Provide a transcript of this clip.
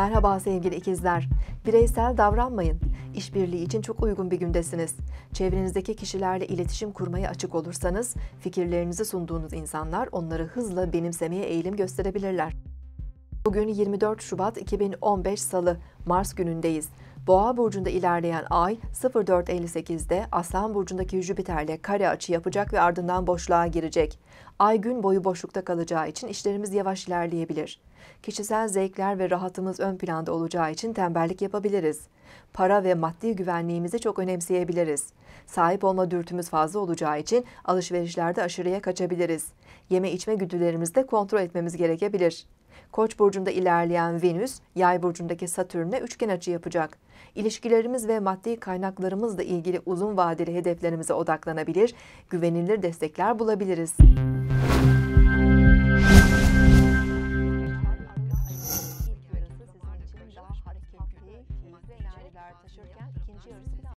Merhaba sevgili ikizler. Bireysel davranmayın. İşbirliği için çok uygun bir gündesiniz. Çevrenizdeki kişilerle iletişim kurmaya açık olursanız, fikirlerinizi sunduğunuz insanlar onları hızla benimsemeye eğilim gösterebilirler. Bugün 24 Şubat 2015 Salı, Mars günündeyiz. Boğa burcunda ilerleyen ay 04.58'de Aslan burcundaki Jüpiter'le kare açı yapacak ve ardından boşluğa girecek. Ay gün boyu boşlukta kalacağı için işlerimiz yavaş ilerleyebilir. Kişisel zevkler ve rahatımız ön planda olacağı için tembellik yapabiliriz. Para ve maddi güvenliğimizi çok önemseyebiliriz. Sahip olma dürtümüz fazla olacağı için alışverişlerde aşırıya kaçabiliriz. Yeme içme güdülerimizi de kontrol etmemiz gerekebilir. Koç burcunda ilerleyen Venüs, Yay burcundaki Satürn'e üçgen açı yapacak. İlişkilerimiz ve maddi kaynaklarımızla ilgili uzun vadeli hedeflerimize odaklanabilir, güvenilir destekler bulabiliriz.